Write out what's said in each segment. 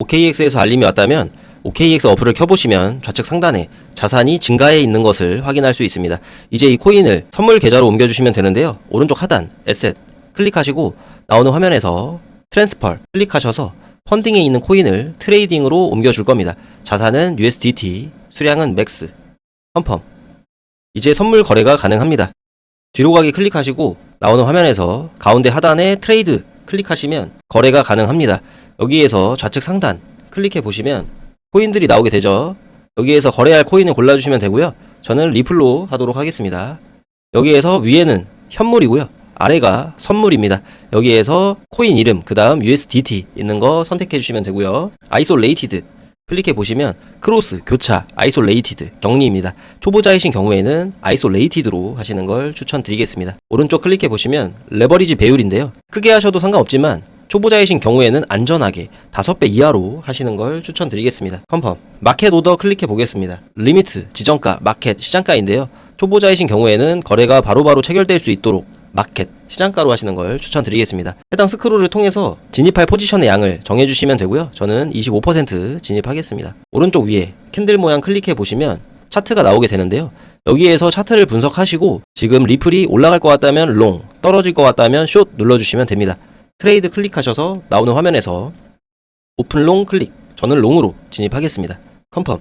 OKX에서 알림이 왔다면 OKX 어플을 켜보시면 좌측 상단에 자산이 증가해 있는 것을 확인할 수 있습니다. 이제 이 코인을 선물 계좌로 옮겨주시면 되는데요. 오른쪽 하단 에셋 클릭하시고 나오는 화면에서 트랜스펄 클릭하셔서 펀딩에 있는 코인을 트레이딩으로 옮겨줄 겁니다. 자산은 USDT, 수량은 맥스, 펌펌. 이제 선물 거래가 가능합니다. 뒤로 가기 클릭하시고 나오는 화면에서 가운데 하단에 트레이드 클릭하시면 거래가 가능합니다. 여기에서 좌측 상단 클릭해 보시면 코인들이 나오게 되죠. 여기에서 거래할 코인을 골라주시면 되고요. 저는 리플로 하도록 하겠습니다. 여기에서 위에는 현물이고요. 아래가 선물입니다. 여기에서 코인 이름, 그 다음 USDT 있는 거 선택해 주시면 되고요. 아이솔레이티드 클릭해 보시면 크로스, 교차, 아이솔레이티드, 격리입니다. 초보자이신 경우에는 아이솔레이티드로 하시는 걸 추천드리겠습니다. 오른쪽 클릭해 보시면 레버리지 배율인데요. 크게 하셔도 상관없지만 초보자이신 경우에는 안전하게 5배 이하로 하시는 걸 추천드리겠습니다. 컨펌. 마켓 오더 클릭해 보겠습니다. 리미트, 지정가, 마켓, 시장가인데요. 초보자이신 경우에는 거래가 바로바로 체결될 수 있도록 마켓, 시장가로 하시는 걸 추천드리겠습니다. 해당 스크롤을 통해서 진입할 포지션의 양을 정해주시면 되고요. 저는 25% 진입하겠습니다. 오른쪽 위에 캔들 모양 클릭해 보시면 차트가 나오게 되는데요. 여기에서 차트를 분석하시고 지금 리플이 올라갈 것 같다면 롱, 떨어질 것 같다면 숏 눌러주시면 됩니다. 트레이드 클릭하셔서 나오는 화면에서 오픈 롱 클릭, 저는 롱으로 진입하겠습니다. 컨펌.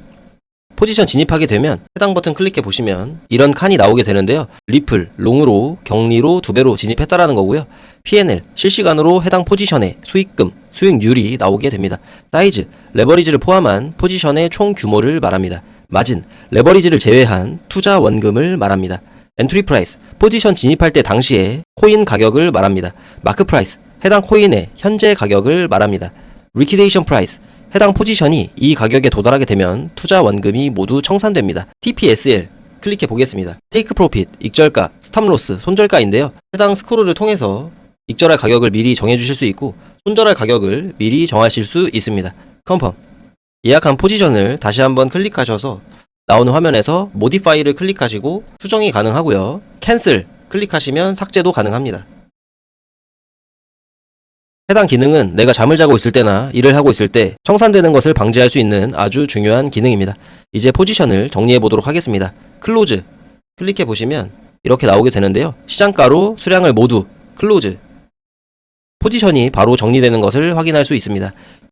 포지션 진입하게 되면 해당 버튼 클릭해 보시면 이런 칸이 나오게 되는데요. 리플, 롱으로, 격리로 두 배로 진입했다라는 거고요. PNL, 실시간으로 해당 포지션의 수익금, 수익률이 나오게 됩니다. 사이즈, 레버리지를 포함한 포지션의 총 규모를 말합니다. 마진, 레버리지를 제외한 투자 원금을 말합니다. 엔트리 프라이스, 포지션 진입할 때 당시에 코인 가격을 말합니다. 마크 프라이스, 해당 코인의 현재 가격을 말합니다. 리퀴데이션 프라이스, 해당 포지션이 이 가격에 도달하게 되면 투자 원금이 모두 청산됩니다. TPSL 클릭해 보겠습니다. 테이크 프로핏, 익절가, 스탑로스, 손절가인데요. 해당 스크롤을 통해서 익절할 가격을 미리 정해 주실 수 있고 손절할 가격을 미리 정하실 수 있습니다. 컨펌. 예약한 포지션을 다시 한번 클릭하셔서 나오는 화면에서 모디파이를 클릭하시고 수정이 가능하고요. 캔슬 클릭하시면 삭제도 가능합니다. 해당 기능은 내가 잠을 자고 있을 때나 일을 하고 있을 때 청산되는 것을 방지할 수 있는 아주 중요한 기능입니다. 이제 포지션을 정리해 보도록 하겠습니다. 클로즈 클릭해 보시면 이렇게 나오게 되는데요. 시장가로 수량을 모두 클로즈 포지션이 바로 정리되는 것을 확인할 수 있습니다.